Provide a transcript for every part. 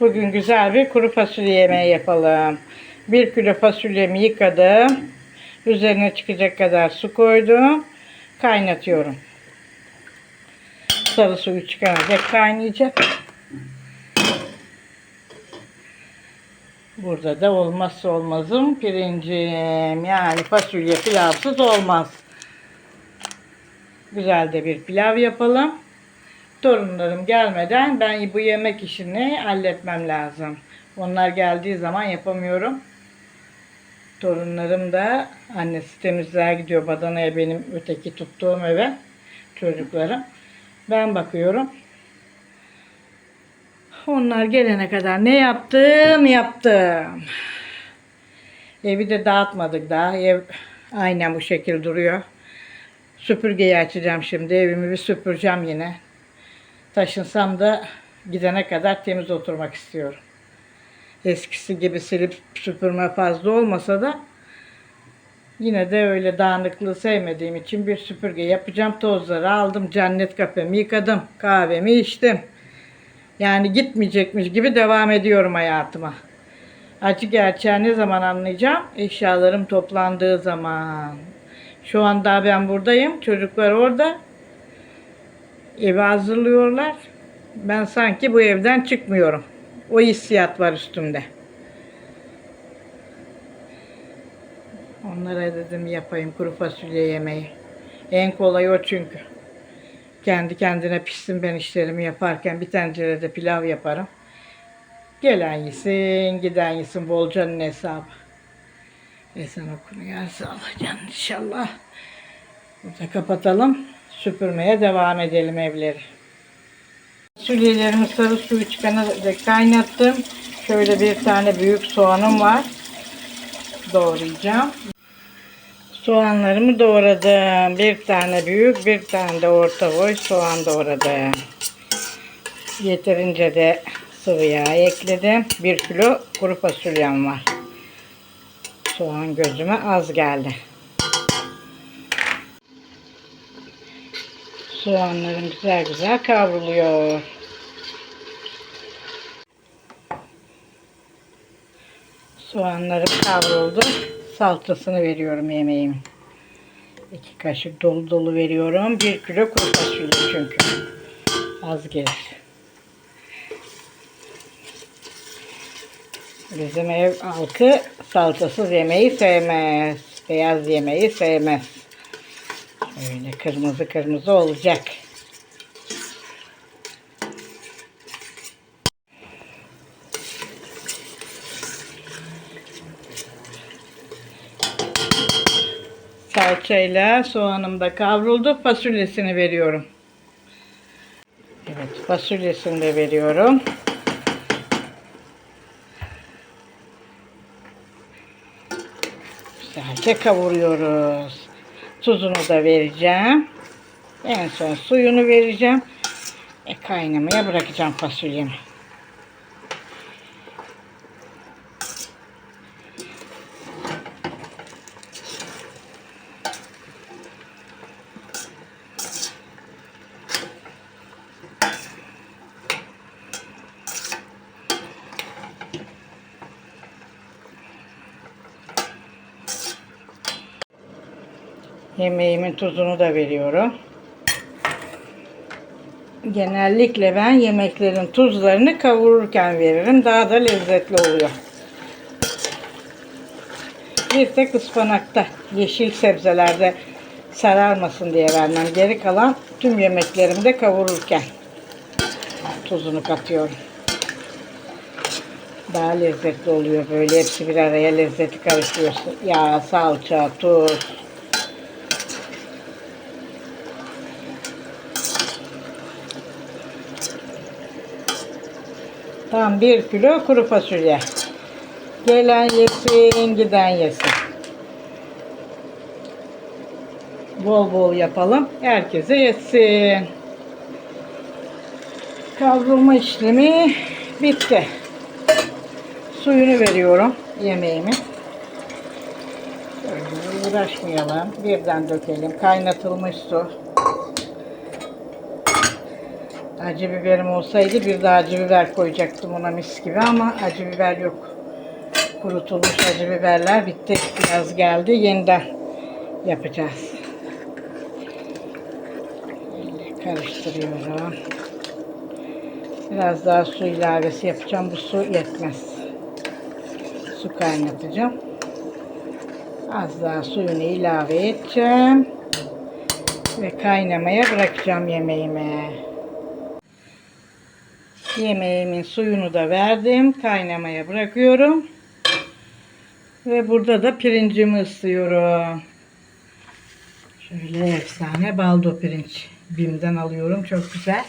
Bugün güzel bir kuru fasulye yemeği yapalım. Bir kilo fasulyemi yıkadım. Üzerine çıkacak kadar su koydum. Kaynatıyorum. Sarı suyu çıkaracak, kaynayacak. Burada da olmazsa olmazım pirincim. Yani fasulye pilavsız olmaz. Güzel de bir pilav yapalım. Torunlarım gelmeden ben bu yemek işini halletmem lazım. Onlar geldiği zaman yapamıyorum. Torunlarım da annesi temizliğe gidiyor Badana'ya benim öteki tuttuğum eve. Çocuklarım. Ben bakıyorum. Onlar gelene kadar ne yaptım yaptım. Evi de dağıtmadık daha. Ev aynen bu şekil duruyor. Süpürgeyi açacağım şimdi. Evimi bir süpüreceğim yine. Taşınsam da gidene kadar temiz oturmak istiyorum. Eskisi gibi silip süpürme fazla olmasa da yine de öyle dağınıklığı sevmediğim için bir süpürge yapacağım. Tozları aldım. Cennet kafemi yıkadım. Kahvemi içtim. Yani gitmeyecekmiş gibi devam ediyorum hayatıma. Acı gerçeği ne zaman anlayacağım? Eşyalarım toplandığı zaman. Şu anda ben buradayım. Çocuklar orada. Evi hazırlıyorlar. Ben sanki bu evden çıkmıyorum. O hissiyat var üstümde. Onlara dedim yapayım kuru fasulye yemeği. En kolay o çünkü. Kendi kendine pişsin ben işlerimi yaparken bir tencerede pilav yaparım. Gelen yesin, giden yesin bolcanın hesabı. Ezan okunuyor. Sağlıcan inşallah. Burada kapatalım. Süpürmeye devam edelim evleri. Fasulyelerimi sarı suyu çıkana dek kaynattım. Şöyle bir tane büyük soğanım var. Doğrayacağım. Soğanlarımı doğradım. Bir tane büyük, bir tane de orta boy soğan doğradım. Yeterince de sıvı yağ ekledim. Bir kilo kuru fasulyem var. Soğan gözüme az geldi. Soğanlarım güzel güzel kavruluyor. Soğanlarım kavruldu. Salçasını veriyorum yemeğimin. İki kaşık dolu dolu veriyorum. Bir kilo kuru fasulye çünkü. Az gelir. Bizim ev halkı salçasız yemeği sevmez. Beyaz yemeği sevmez. Öyle kırmızı kırmızı olacak. Salçayla soğanım da kavruldu. Fasulyesini veriyorum. Evet fasulyesini de veriyorum. Güzelce kavuruyoruz. Tuzunu da vereceğim. En son suyunu vereceğim. E, kaynamaya bırakacağım fasulyemi. Yemeğimin tuzunu da veriyorum. Genellikle ben yemeklerin tuzlarını kavururken veririm. Daha da lezzetli oluyor. Bir tek ıspanakta, yeşil sebzelerde sararmasın diye vermem. Geri kalan tüm yemeklerimde kavururken tuzunu katıyorum. Daha lezzetli oluyor. Böyle hepsi bir araya lezzeti karışıyor. Yağ, salça, tuz. Tam bir kilo kuru fasulye. Gelen yesin, giden yesin. Bol bol yapalım. Herkese yesin. Kavrulma işlemi bitti. Suyunu veriyorum yemeğimi. Şöyle uğraşmayalım. Birden dökelim. Kaynatılmış su. Acı biberim olsaydı bir daha acı biber koyacaktım ona mis gibi ama acı biber yok. Kurutulmuş acı biberler bitti. Biraz geldi. Yeniden yapacağız. Karıştırıyorum. Biraz daha su ilavesi yapacağım. Bu su yetmez. Su kaynatacağım. Az daha suyunu ilave edeceğim. Ve kaynamaya bırakacağım yemeğimi. Yemeğimin suyunu da verdim. Kaynamaya bırakıyorum. Ve burada da pirincimi ıslıyorum. Şöyle efsane baldo pirinç. Bim'den alıyorum. Çok güzel.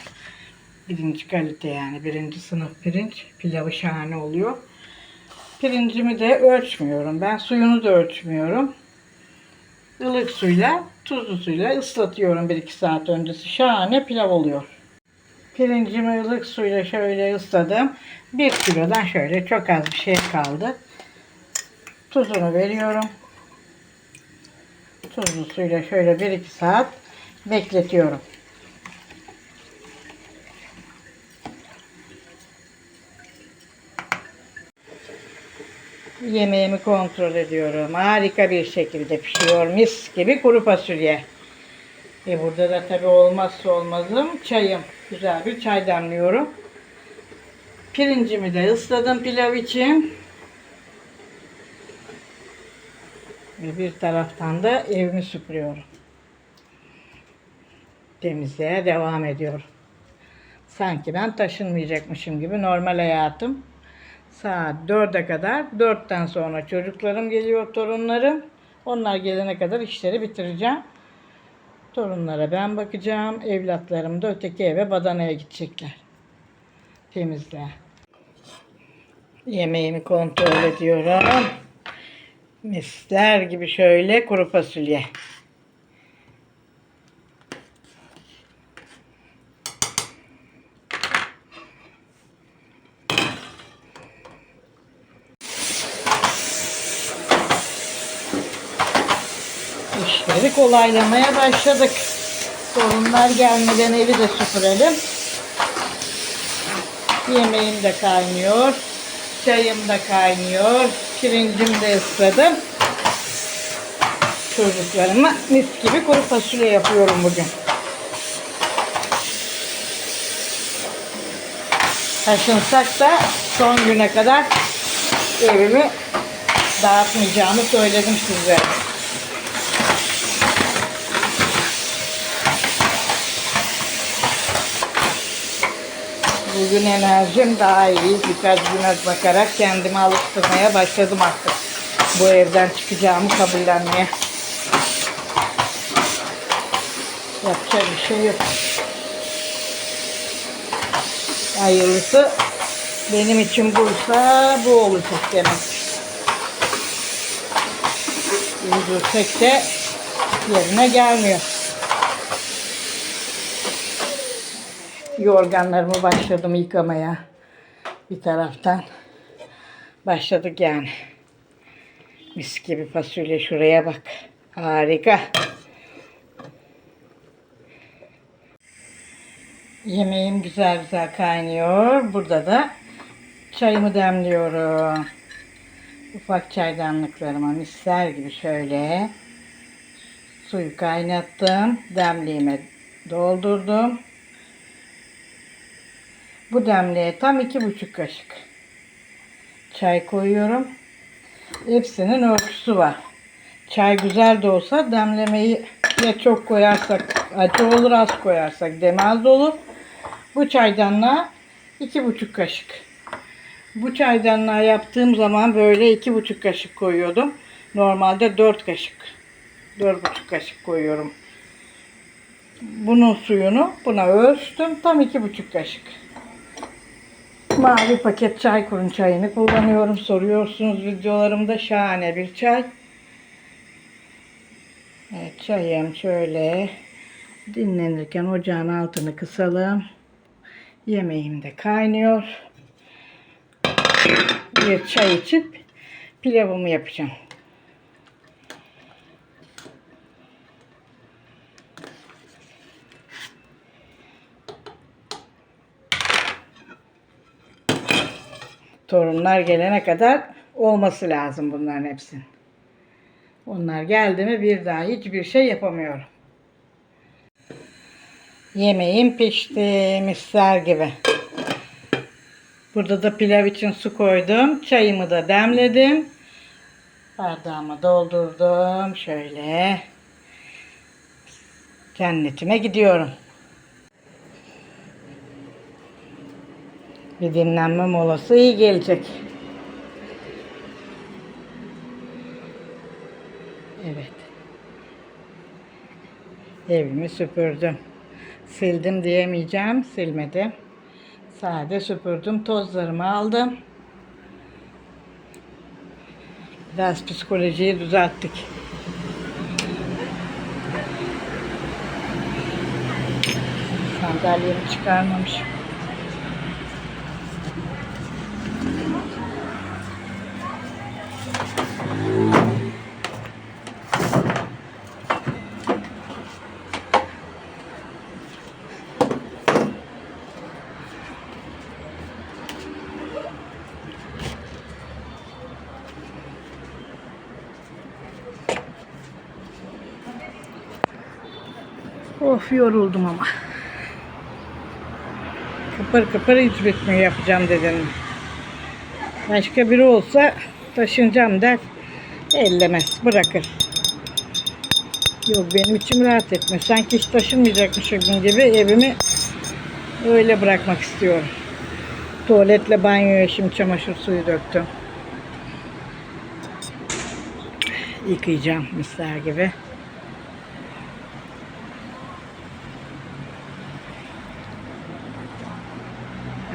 Birinci kalite yani. Birinci sınıf pirinç. Pilavı şahane oluyor. Pirincimi de ölçmüyorum. Ben suyunu da ölçmüyorum. Ilık suyla, tuzlu suyla ıslatıyorum 1-2 saat öncesi. Şahane pilav oluyor. Pirincimi ılık suyla şöyle ısladım. 1 kilodan şöyle çok az bir şey kaldı. Tuzunu veriyorum. Tuzlu suyla şöyle 1-2 saat bekletiyorum. Yemeğimi kontrol ediyorum. Harika bir şekilde pişiyor. Mis gibi kuru fasulye. E burada da tabi olmazsa olmazım çayım. Güzel bir çay demliyorum. Pirincimi de ısladım pilav için. Ve bir taraftan da evimi süpürüyorum. Temizliğe devam ediyorum. Sanki ben taşınmayacakmışım gibi normal hayatım. Saat 4'e kadar, 4'ten sonra çocuklarım geliyor, torunlarım. Onlar gelene kadar işleri bitireceğim. Torunlara ben bakacağım. Evlatlarım da öteki eve badanaya gidecekler. Temizliğe. Yemeğimi kontrol ediyorum. Misler gibi şöyle kuru fasulye. İşleri kolaylamaya başladık. Sorunlar gelmeden evi de süpürelim. Yemeğim de kaynıyor. Çayım da kaynıyor. Pirincim de ısladım. Çocuklarıma mis gibi kuru fasulye yapıyorum bugün. Taşınsak da son güne kadar evimi dağıtmayacağımı söyledim sizlere. Bugün enerjim daha iyi. Birkaç güne bakarak kendimi alıştırmaya başladım artık. Bu evden çıkacağımı kabullenmeye. Yapacak bir şey yok. Hayırlısı benim için buysa bu olacak demek. Üzülsek de yerine gelmiyor. Yorganlarımı başladım yıkamaya. Bir taraftan başladık yani. Mis gibi fasulye şuraya bak. Harika. Yemeğim güzel güzel kaynıyor. Burada da çayımı demliyorum. Ufak çaydanlıklarıma misler gibi şöyle suyu kaynattım. Demliğime doldurdum. Bu demliğe tam iki buçuk kaşık çay koyuyorum. Hepsinin ölçüsü var. Çay güzel de olsa demlemeyi ya çok koyarsak acı olur az koyarsak demez de olur. Bu çaydanlığa iki buçuk kaşık. Bu çaydanlığa yaptığım zaman böyle iki buçuk kaşık koyuyordum. Normalde dört kaşık. Dört buçuk kaşık koyuyorum. Bunun suyunu buna ölçtüm. Tam iki buçuk kaşık. Mavi paket çay kurun çayını kullanıyorum. Soruyorsunuz videolarımda şahane bir çay. Evet çayım şöyle dinlenirken ocağın altını kısalım. Yemeğim de kaynıyor. Bir çay içip pilavımı yapacağım. Torunlar gelene kadar olması lazım bunların hepsinin. Onlar geldi mi bir daha hiçbir şey yapamıyorum. Yemeğim pişti misler gibi. Burada da pilav için su koydum. Çayımı da demledim. Bardağıma doldurdum. Şöyle. Cennetime gidiyorum. Bir dinlenme molası iyi gelecek. Evet. Evimi süpürdüm. Sildim diyemeyeceğim. Silmedim. Sade süpürdüm. Tozlarımı aldım. Biraz psikolojiyi düzelttik. Sandalyemi çıkarmamışım. Yoruldum ama. Kıpır kıpır hiç bitmiyor yapacağım dedim. Başka biri olsa taşınacağım der. Ellemez bırakır. Yok benim içim rahat etmiyor. Sanki hiç taşınmayacakmışım gibi evimi öyle bırakmak istiyorum. Tuvaletle banyoya şimdi çamaşır suyu döktüm. Yıkayacağım misler gibi.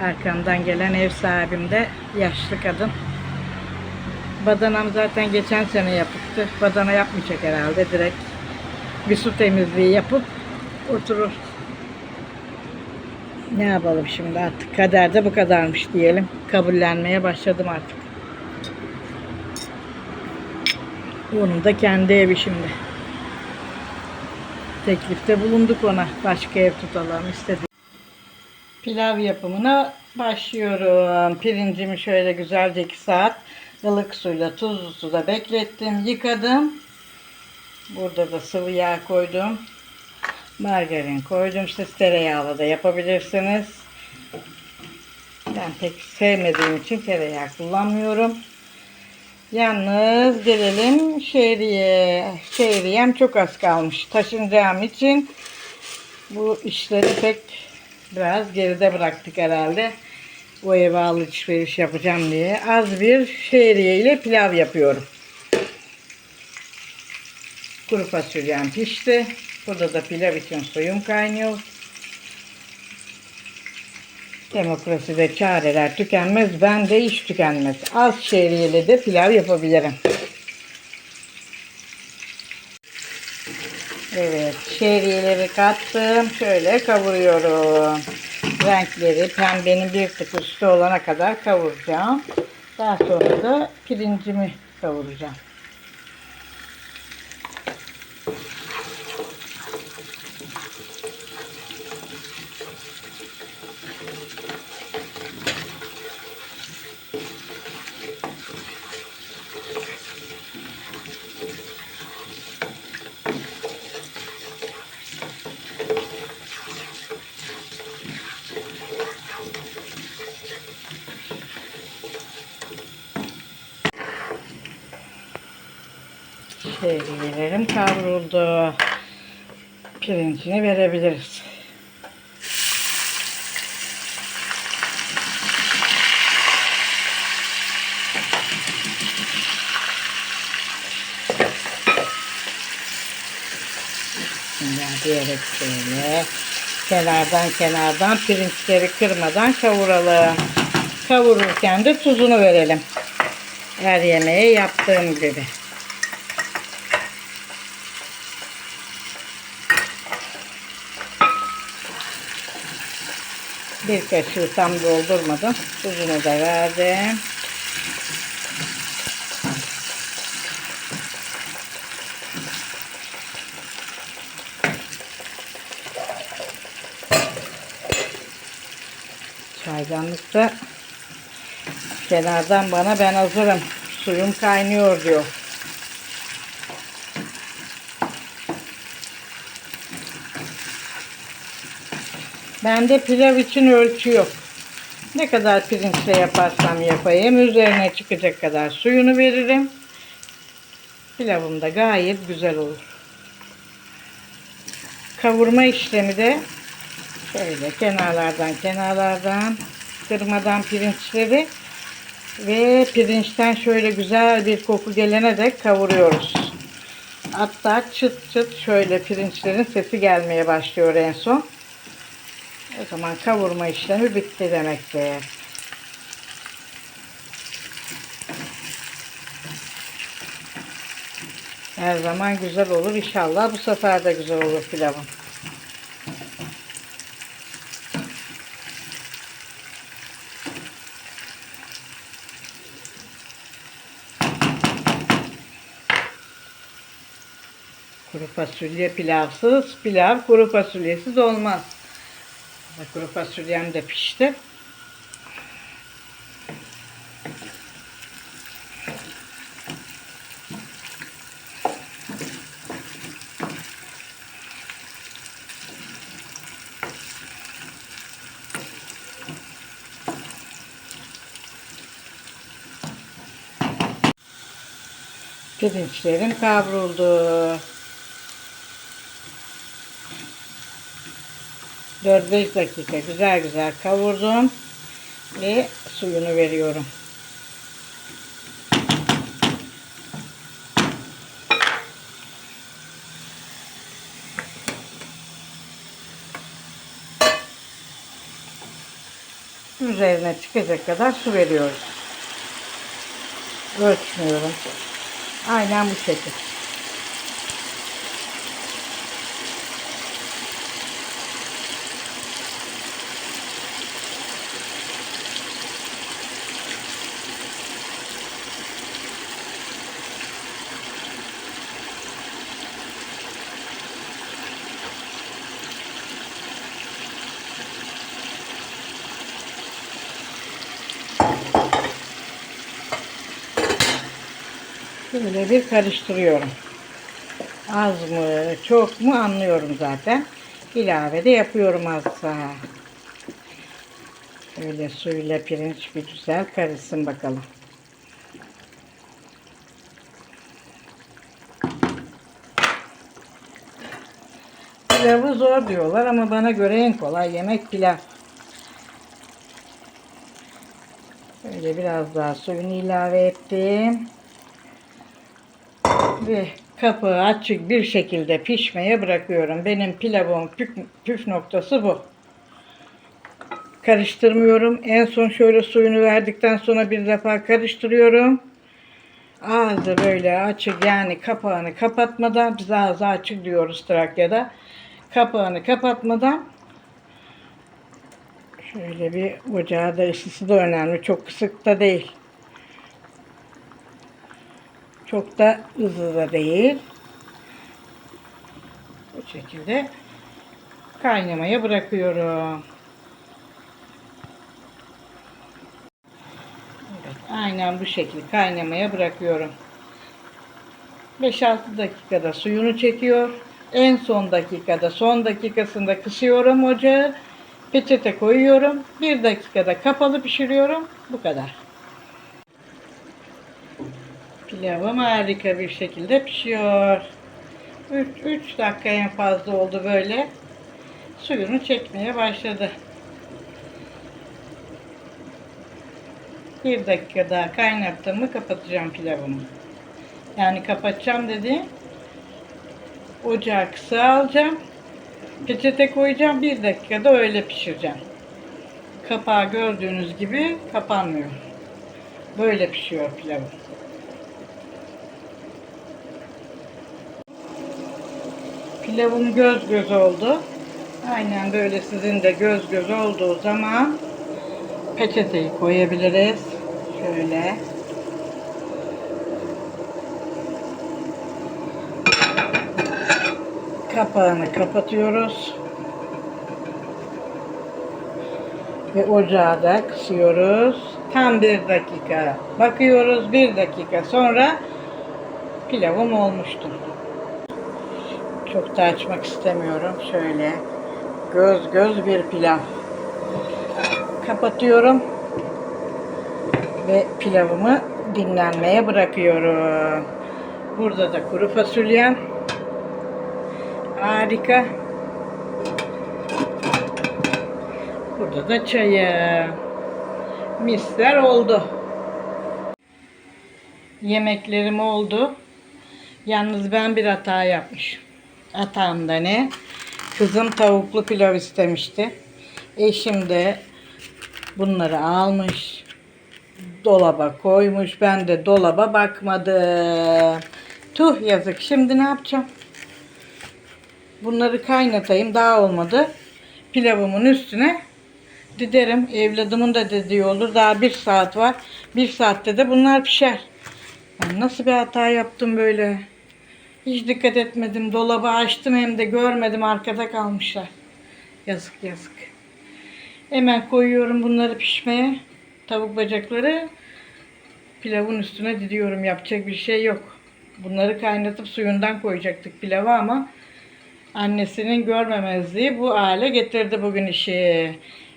Arkamdan gelen ev sahibim de yaşlı kadın. Badanam zaten geçen sene yapıptı. Badana yapmayacak herhalde. Direkt bir su temizliği yapıp oturur. Ne yapalım şimdi artık kader de bu kadarmış diyelim. Kabullenmeye başladım artık. Onun da kendi evi şimdi. Teklifte bulunduk ona. Başka ev tutalım istedik. Pilav yapımına başlıyorum. Pirincimi şöyle güzelce 2 saat ılık suyla tuzlu suda beklettim. Yıkadım. Burada da sıvı yağ koydum. Margarin koydum. Siz tereyağlı da yapabilirsiniz. Ben pek sevmediğim için tereyağı kullanmıyorum. Yalnız gelelim şehriye. Şehriyem çok az kalmış. Taşınacağım için bu işleri pek biraz geride bıraktık herhalde. O eve alışveriş yapacağım diye. Az bir şehriye ile pilav yapıyorum. Kuru fasulyem pişti. Burada da pilav için suyum kaynıyor. Demokraside çareler tükenmez. Ben de hiç tükenmez. Az şehriyeli de pilav yapabilirim. Evet, şehriyeleri kattım. Şöyle kavuruyorum. Renkleri pembenin bir tık üstü olana kadar kavuracağım. Daha sonra da pirincimi kavuracağım. Şehriyelerim kavruldu. Pirincini verebiliriz. Diyerek şöyle kenardan kenardan pirinçleri kırmadan kavuralım. Kavururken de tuzunu verelim. Her yemeğe yaptığım gibi. Bir kaşığı tam doldurmadım. Tuzunu da verdim. Çaydanlıkta Kenardan bana ben hazırım. Suyum kaynıyor diyor. Bende pilav için ölçü yok. Ne kadar pirinçle yaparsam yapayım üzerine çıkacak kadar suyunu veririm. Pilavım da gayet güzel olur. Kavurma işlemi de şöyle kenarlardan kenarlardan kırmadan pirinçleri ve pirinçten şöyle güzel bir koku gelene dek kavuruyoruz. Hatta çıt çıt şöyle pirinçlerin sesi gelmeye başlıyor en son. O zaman kavurma işlemi bitti demektir. Her zaman güzel olur. İnşallah bu sefer de güzel olur pilavım. Kuru fasulye pilavsız, pilav kuru fasulyesiz olmaz. Kuru fasulyem de pişti. Pirinçlerim kavruldu. 4-5 dakika güzel güzel kavurdum ve suyunu veriyorum. Üzerine çıkacak kadar su veriyoruz. Ölçmüyorum. Aynen bu şekilde. Böyle bir karıştırıyorum. Az mı, çok mu anlıyorum zaten. İlave de yapıyorum azsa. Şöyle suyla pirinç bir güzel karışsın bakalım. Pilavı zor diyorlar ama bana göre en kolay yemek pilav. Böyle biraz daha suyunu ilave ettim ve kapağı açık bir şekilde pişmeye bırakıyorum. Benim pilavımın püf, püf noktası bu. Karıştırmıyorum. En son şöyle suyunu verdikten sonra bir defa karıştırıyorum. Ağzı böyle açık yani kapağını kapatmadan biz ağzı açık diyoruz Trakya'da. Kapağını kapatmadan şöyle bir ocağı da ısısı da önemli. Çok kısık da değil. Çok da hızlı da değil. Bu şekilde kaynamaya bırakıyorum. Evet, aynen bu şekilde kaynamaya bırakıyorum. 5-6 dakikada suyunu çekiyor. En son dakikada, son dakikasında kısıyorum ocağı. Peçete koyuyorum. 1 dakikada kapalı pişiriyorum. Bu kadar. Pilavım harika bir şekilde pişiyor. 3 dakika en fazla oldu böyle. Suyunu çekmeye başladı. Bir dakika daha kaynattığımı kapatacağım pilavımı. Yani kapatacağım dedi. Ocağı kısa alacağım. Peçete koyacağım. Bir dakikada öyle pişireceğim. Kapağı gördüğünüz gibi kapanmıyor. Böyle pişiyor pilavım. Pilavım göz göz oldu. Aynen böyle sizin de göz göz olduğu zaman peçeteyi koyabiliriz. Şöyle. Kapağını kapatıyoruz. Ve ocağı da kısıyoruz. Tam bir dakika. Bakıyoruz bir dakika sonra pilavım olmuştu. Çok da açmak istemiyorum. Şöyle göz göz bir pilav. Kapatıyorum ve pilavımı dinlenmeye bırakıyorum. Burada da kuru fasulyem. Harika. Burada da çayı. Misler oldu. Yemeklerim oldu. Yalnız ben bir hata yapmışım. Hatam da ne? Kızım tavuklu pilav istemişti. Eşim de bunları almış. Dolaba koymuş. Ben de dolaba bakmadım. Tuh yazık. Şimdi ne yapacağım? Bunları kaynatayım. Daha olmadı. Pilavımın üstüne diderim. Evladımın da dediği olur. Daha bir saat var. Bir saatte de bunlar pişer. Ben nasıl bir hata yaptım böyle? Hiç dikkat etmedim. Dolabı açtım hem de görmedim. Arkada kalmışlar. Yazık yazık. Hemen koyuyorum bunları pişmeye. Tavuk bacakları pilavın üstüne didiyorum. Yapacak bir şey yok. Bunları kaynatıp suyundan koyacaktık pilava ama annesinin görmemezliği bu hale getirdi bugün işi.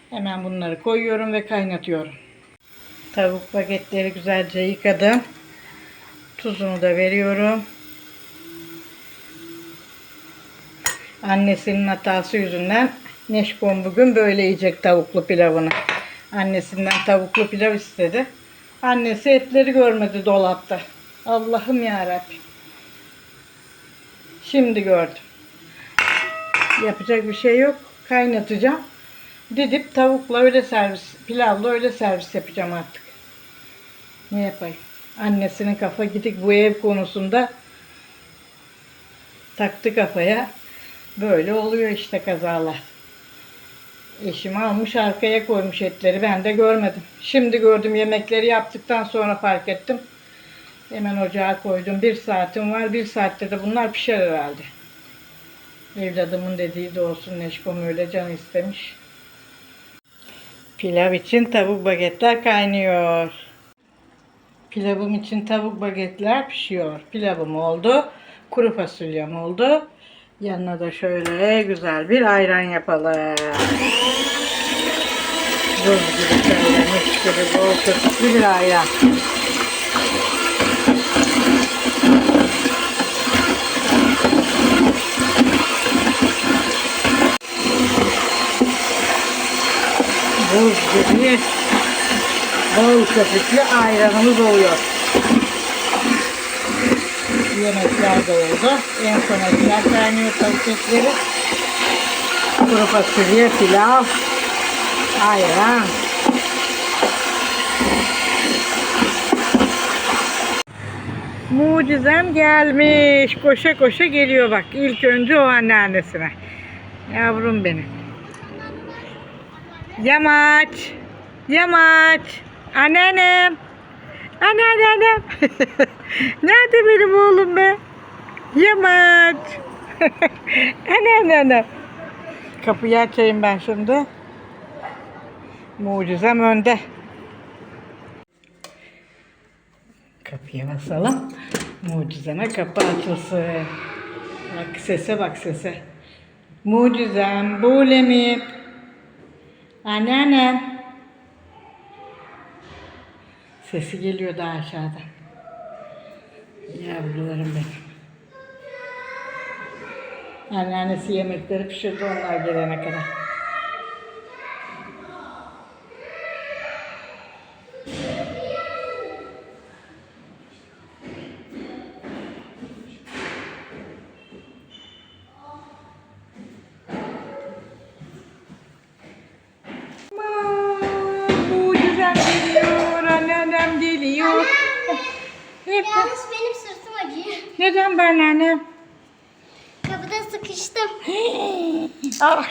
Hemen bunları koyuyorum ve kaynatıyorum. Tavuk paketleri güzelce yıkadım. Tuzunu da veriyorum. Annesinin hatası yüzünden Neşkon bugün böyle yiyecek tavuklu pilavını. Annesinden tavuklu pilav istedi. Annesi etleri görmedi dolapta. Allah'ım ya Şimdi gördüm. Yapacak bir şey yok. Kaynatacağım. Didip tavukla öyle servis, pilavla öyle servis yapacağım artık. Ne yapayım? Annesinin kafa gidik bu ev konusunda taktı kafaya. Böyle oluyor işte kazalar. Eşim almış arkaya koymuş etleri. Ben de görmedim. Şimdi gördüm yemekleri yaptıktan sonra fark ettim. Hemen ocağa koydum. Bir saatim var. Bir saatte de bunlar pişer herhalde. Evladımın dediği de olsun. Neşkom öyle can istemiş. Pilav için tavuk bagetler kaynıyor. Pilavım için tavuk bagetler pişiyor. Pilavım oldu. Kuru fasulyem oldu. Yanına da şöyle güzel bir ayran yapalım. Buz gibi şöyle gibi bol köpüklü bir ayran. Buz gibi bol köpüklü ayranımız oluyor. Yemekler de oldu. En son etler kaynıyor tavuk etleri. Kuru fasulye, pilav, ayran. Mucizem gelmiş. Koşa koşa geliyor bak. İlk önce o anneannesine. Yavrum benim. Yamaç. Yamaç. Anneannem. Anneannem. Nerede benim oğlum be? Yamaç. Anneannem. Kapıyı açayım ben şimdi. Mucizem önde. Kapıya basalım. Mucizeme kapı açılsın. Bak sese bak sese. Mucizem, bulemi. Anneannem. Sesi geliyor daha aşağıdan. Yavrularım benim. Anneannesi yemekleri pişirdi onlar gelene kadar.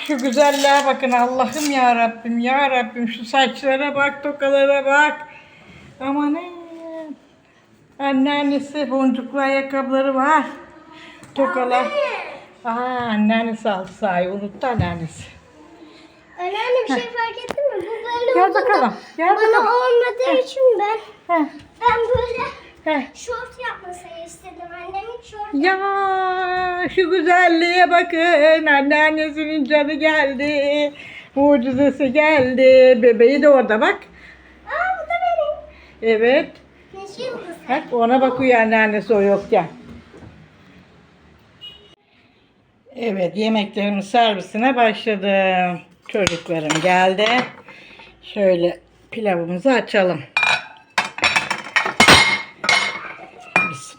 Şu güzelliğe bakın Allah'ım ya Rabbim ya Rabbim şu saçlara bak tokalara bak. Aman Anneannesi boncuklu ayakkabıları var. Tokalar. Aa anneannesi aldı sahi unuttu anneannesi. Anneanne bir şey fark ettin mi? Bu böyle Gel bakalım. da Gel Bana bakalım. olmadığı için ben Heh, ben böyle heh. şort yapmasını istedim. Annemin şort. Ya şu güzelliğe bakın. Anneannesinin canı geldi. Mucizesi geldi. Bebeği de orada bak. Aa bu da benim. Evet. Neşe yıldızı. Bak ona bakıyor anneannesi o yokken. Evet yemeklerimin servisine başladım. Çocuklarım geldi. Şöyle pilavımızı açalım.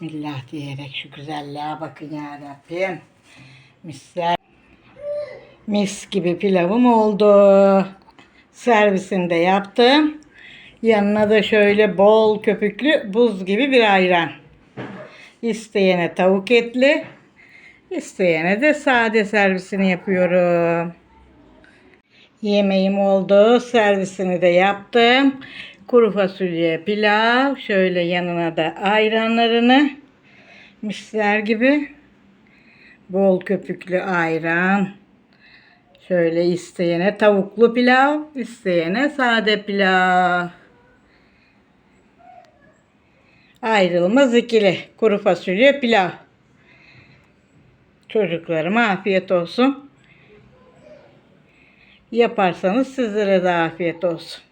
Bismillah diyerek şu güzelliğe bakın ya Rabbim. Misler. Mis gibi pilavım oldu. Servisini de yaptım. Yanına da şöyle bol köpüklü buz gibi bir ayran. İsteyene tavuk etli, isteyene de sade servisini yapıyorum. Yemeğim oldu. Servisini de yaptım. Kuru fasulye pilav. Şöyle yanına da ayranlarını. Misler gibi. Bol köpüklü ayran. Şöyle isteyene tavuklu pilav, isteyene sade pilav. Ayrılmaz ikili. Kuru fasulye pilav. Çocuklarıma afiyet olsun. Yaparsanız sizlere de afiyet olsun.